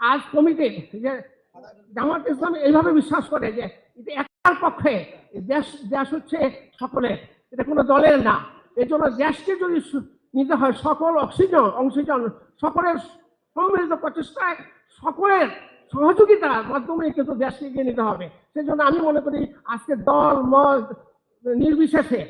আজ কমিটি যে জামাত ইসলাম এইভাবে বিশ্বাস করে যে এটা একটার পক্ষে দেশ দেশ হচ্ছে সকলের এটা কোনো দলের না। এই জন্য দেশকে যদি নিতে হয় সকল অক্সিজেন অক্সিজেন, সকলের সম্মিলিত প্রচেষ্টায় সকলের সহযোগিতার মাধ্যমে কিন্তু দেশকে এগিয়ে নিতে হবে। সেই জন্য আমি মনে করি আজকে দল, মত নির্বিশেষে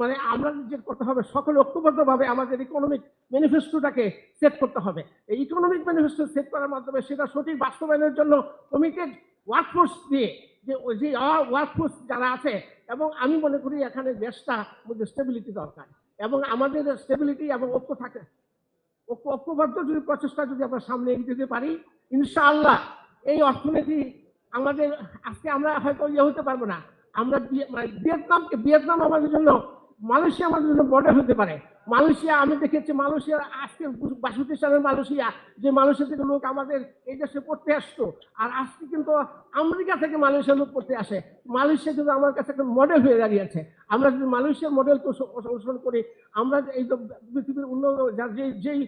মানে আমরা যে করতে হবে, সকলে ঐক্যবদ্ধভাবে আমাদের ইকোনমিক ম্যানিফেস্টোটাকে সেট করতে হবে। এই ইকোনমিক ম্যানিফেস্টো সেট করার মাধ্যমে সেটা সঠিক বাস্তবায়নের জন্য কমিটেড ওয়ার্কফোর্স দিয়ে যে যে ওয়ার্কফোর্স যারা আছে, এবং আমি মনে করি এখানে দেশটা মধ্যে স্টেবিলিটি দরকার। এবং আমাদের স্টেবিলিটি এবং ঐক্য থাকে। ঐক্য, ঐক্যবদ্ধ যদি প্রচেষ্টা যদি আমরা সামনে এগিয়ে দিতে পারি, ইনশাআল্লাহ এই অর্থনীতি আমাদের, আজকে আমরা হয়তো ইয়ে হতে পারব না। আমরা মানে ভিয়েতনামকে ভিয়েতনাম আমাদের জন্য, মালয়েশিয়া আমাদের জন্য মডেল হতে পারে। মালয়েশিয়া, আমি দেখেছি মালয়েশিয়ার আজকে বাষট্টি সালের মালয়েশিয়া, যে মালয়েশিয়া থেকে লোক আমাদের এই দেশে পড়তে আসতো। আর আজকে কিন্তু আমেরিকা থেকে মালয়েশিয়ার লোক পড়তে আসে। মালয়েশিয়া কিন্তু আমার কাছে একটা মডেল হয়ে দাঁড়িয়েছে আমরা যদি মালয়েশিয়ার মডেলকে অনুস- অনুসরণ করি, আমরা এই পৃথিবীর উন্নত যে যেই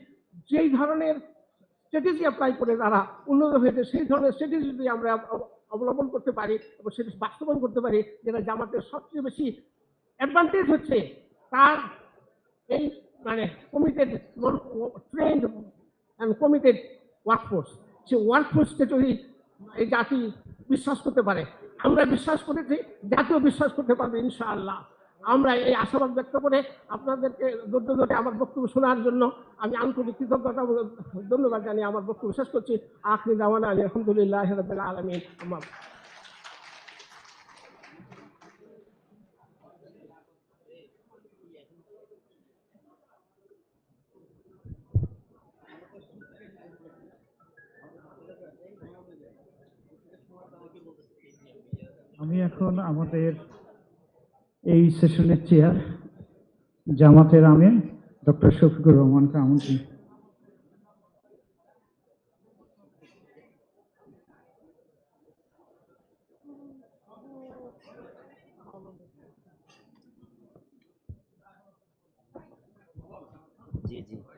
যেই ধরনের স্ট্র্যাটেজি অ্যাপ্লাই করে তারা উন্নত হয়েছে সেই ধরনের স্ট্র্যাটেজি যদি আমরা অবলম্বন করতে পারি এবং সেটা বাস্তবায়ন করতে পারি, যেটা জামাতের সবচেয়ে বেশি অ্যাডভান্টেজ হচ্ছে তার এই মানে committed trained and committed workforce সে ওয়ার্কফোর্সকে যদি এই জাতি বিশ্বাস করতে পারে, আমরা বিশ্বাস করেছি, জাতিও বিশ্বাস করতে পারবে ইনশাআল্লাহ। আমরা এই আশাবাদ ব্যক্ত করে আপনাদেরকে ধৈর্য ধরে আমার বক্তব্য শোনার জন্য আমি আন্তরিক কৃতজ্ঞতা ধন্যবাদ জানিয়ে আমার বক্তব্য শেষ করছি। আখরি দাওয়ানা আলী, আলহামদুলিল্লাহ রবিল আলমিন। আমার আমি এখন আমাদের এই সেশনের চেয়ার জামাতের আমির ডক্টর শফিকুর রহমানকে আমন্ত্রণ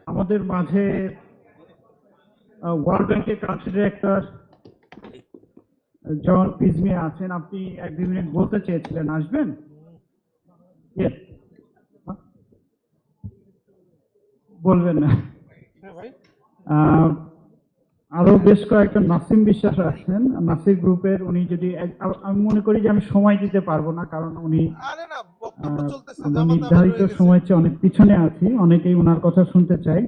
আমাদের মাঝে ওয়ার্ল্ড ব্যাংকের কান্ট্রি ডিরেক্টর জন পিজমি আছেন আপনি এক দুই মিনিট বলতে চেয়েছিলেন আসবেন? বলবেন না। আহ, আরও বেশ কয়েকজন নাসিম বিশ্বাস আছেন। নাসির গ্রুপের উনি যদি আমি মনে করি যে আমি সময় দিতে পারব না কারণ উনি নির্ধারিত হয়ে। সময়ের চেয়ে অনেক পিছনে আছি অনেকেই ওনার কথা শুনতে চাই।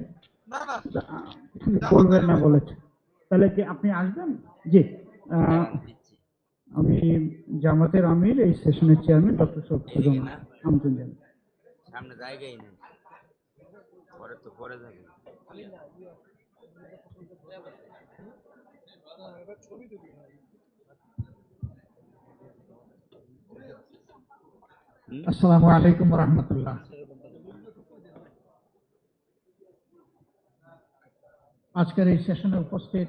বলবেন না বলেছে। তাহলে কি আপনি আসবেন? জি। আমি জামাতের আমির এই সেশনের চেয়ারম্যান ডক্টর রহমান আমন্ত্রণ জানাই সামনে জায়গাই নেই। পরে তো পরে যাবে। আসসালামু আলাইকুম রহমতুল্লাহ আজকের এই সেশনে উপস্থিত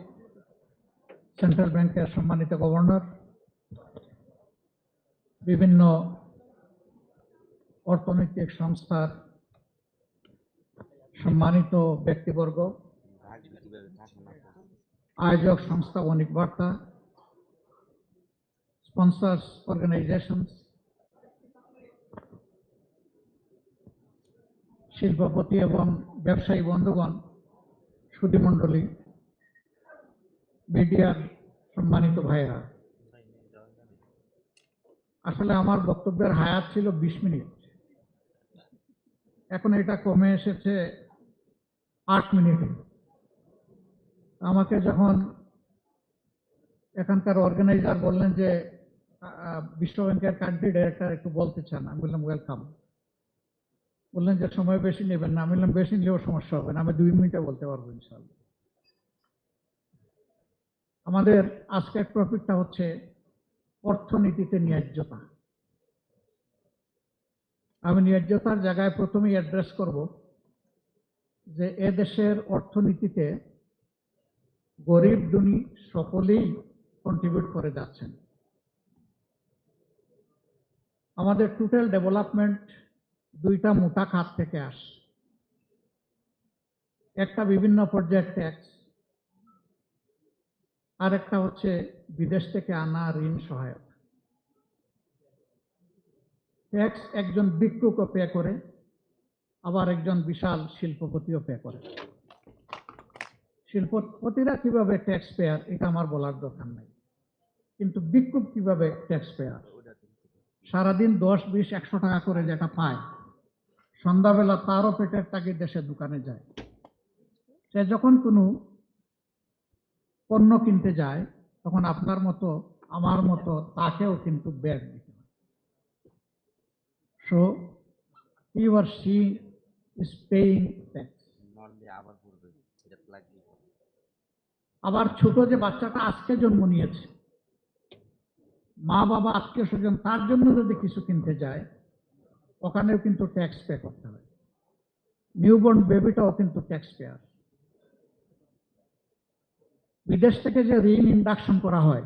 সেন্ট্রাল ব্যাংকের সম্মানিত গভর্নর বিভিন্ন অর্থনৈতিক সংস্থার সম্মানিত ব্যক্তিবর্গ, আয়োজক সংস্থা অনেক বার্তা স্পন্সর্স অর্গানাইজেশনস শিল্পপতি এবং ব্যবসায়ী বন্ধুগণ সুধীমণ্ডলী মিডিয়ার সম্মানিত ভাইয়েরা। আসলে আমার বক্তব্যের হায়াত ছিল বিশ মিনিট। এখন এটা কমে এসেছে আট মিনিটে। আমাকে যখন এখানকার অর্গানাইজার বললেন যে আহ, বিশ্ব ব্যাংকের কান্ট্রি ডাইরেক্টর একটু বলতে চান আমি বললাম ওয়েলকাম বললেন যে সময় বেশি নেবেন না। আমি বললাম বেশি নিলেও সমস্যা হবে না আমি দুই মিনিটে বলতে পারব ইনশাল্লাহ আমাদের আজকের টপিকটা হচ্ছে অর্থনীতিতে ন্যায্যতা। আমি ন্যায্যতার জায়গায় প্রথমেই অ্যাড্রেস করব যে এ দেশের অর্থনীতিতে গরিব দুনি সকলেই কন্ট্রিবিউট করে যাচ্ছেন। আমাদের টোটাল ডেভেলপমেন্ট দুইটা মোটা খাত থেকে আসে একটা বিভিন্ন পর্যায়ের ট্যাক্স আর একটা হচ্ছে বিদেশ থেকে আনা ঋণ সহায়ক। ট্যাক্স একজন ভিক্ষুকও পে করে, আবার একজন বিশাল শিল্পপতিও পে করে। শিল্পপতিরা কীভাবে ট্যাক্স পেয়ার এটা আমার বলার দরকার নাই। কিন্তু ভিক্ষুক কীভাবে ট্যাক্স পেয়ার সারাদিন দশ, বিশ, একশো টাকা করে যেটা পায়, সন্ধ্যাবেলা তারও পেটের তাগিদ দেশের দোকানে যায়। সে যখন কোনো পণ্য কিনতে যায় তখন আপনার মতো আমার মতো তাকেও কিন্তু ব্যাগ দিতে হয়। So he R C plug দিয়ে আবার ছোট যে বাচ্চাটা আজকে জন্ম নিয়েছে মা বাবা আত্মীয় স্বজন তার জন্য যদি কিছু কিনতে যায় ওখানেও কিন্তু ট্যাক্স পে করতে হয়। নিউবর্ন বেবিটাও কিন্তু ট্যাক্স পেয়ার বিদেশ থেকে যে ঋণ ইন্ডাকশন করা হয়,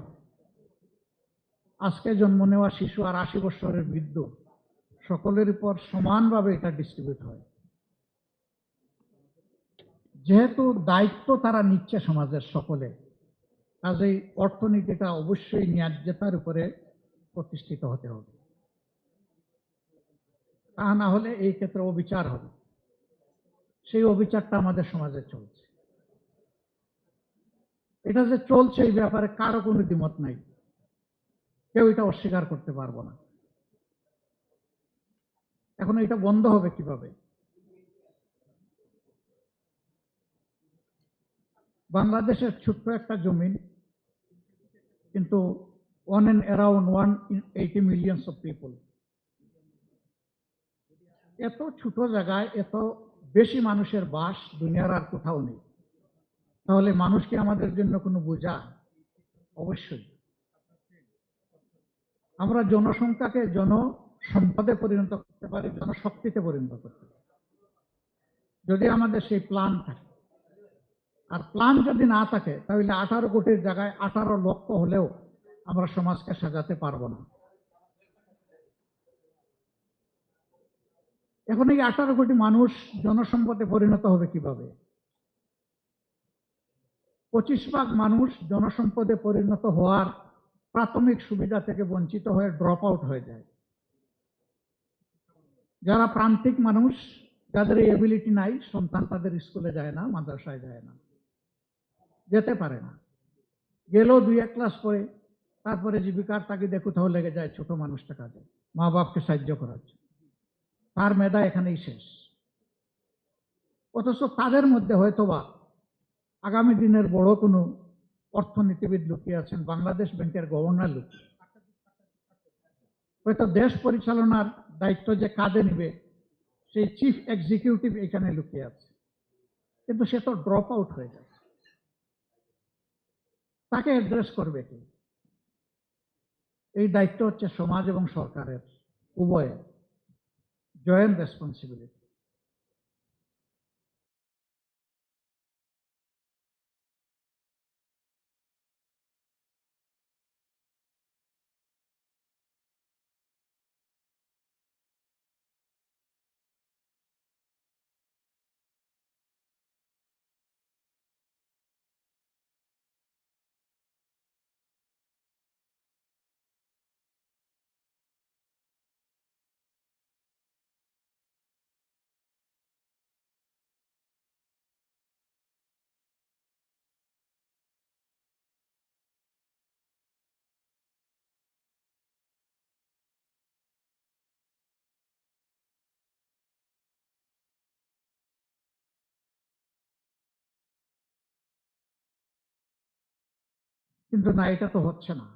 আজকে জন্ম নেওয়া শিশু আর আশি বছরের বৃদ্ধ, সকলের উপর সমানভাবে এটা ডিস্ট্রিবিউট হয়। যেহেতু দায়িত্ব তারা নিচ্ছে সমাজের সকলে, কাজেই অর্থনীতিটা অবশ্যই ন্যায্যতার উপরে প্রতিষ্ঠিত হতে হবে। তা না হলে এই ক্ষেত্রে অবিচার হবে। সেই অবিচারটা আমাদের সমাজে চলছে। এটা যে চলছে এই ব্যাপারে কারও কোনো দ্বিমত নাই। কেউ এটা অস্বীকার করতে পারব না। এখন এটা বন্ধ হবে কীভাবে? বাংলাদেশের ছোট্ট একটা জমিন কিন্তু one and around one eighty millions of people এত ছোট জায়গায় এত বেশি মানুষের বাস দুনিয়ার আর কোথাও নেই। তাহলে মানুষ কি আমাদের জন্য কোনো বোঝা? অবশ্যই। আমরা জনসংখ্যাকে জনসম্পদে পরিণত করতে পারি, জনশক্তিতে পরিণত করতে পারি। যদি আমাদের সেই প্ল্যান থাকে। আর প্ল্যান যদি না থাকে, তাহলে আঠারো কোটির জায়গায় আঠারো লক্ষ হলেও আমরা সমাজকে সাজাতে পারব না। এখন এই আঠারো কোটি মানুষ জনসম্পদে পরিণত হবে কীভাবে? পঁচিশ ভাগ মানুষ জনসম্পদে পরিণত হওয়ার প্রাথমিক সুবিধা থেকে বঞ্চিত হয়ে ড্রপ আউট হয়ে যায়। যারা প্রান্তিক মানুষ, যাদের এই এবিলিটি নাই, সন্তান তাদের স্কুলে যায় না, মাদ্রাসায় যায় না। যেতে পারে না। গেলেও দুই এক ক্লাস পরে তারপরে জীবিকার তাগিদে কোথাও লেগে যায়, ছোট মানুষটা কাজে। মা বাপকে সাহায্য করার জন্য। তার মেধা এখানেই শেষ। অথচ তাদের মধ্যে হয়তোবা আগামী দিনের বড় কোনো অর্থনীতিবিদ লুকিয়ে আছেন, বাংলাদেশ ব্যাংকের গভর্নর লুকিয়ে হয়তো দেশ পরিচালনার দায়িত্ব যে কাঁধে নিবে, সেই চিফ এক্সিকিউটিভ এখানে লুকিয়ে আছে। কিন্তু সে তো ড্রপ আউট হয়ে যাচ্ছে তাকে অ্যাড্রেস করবে কে? এই দায়িত্ব হচ্ছে সমাজ এবং সরকারের, উভয়ের জয়েন্ট রেসপন্সিবিলিটি কিন্তু না এটা তো হচ্ছে না।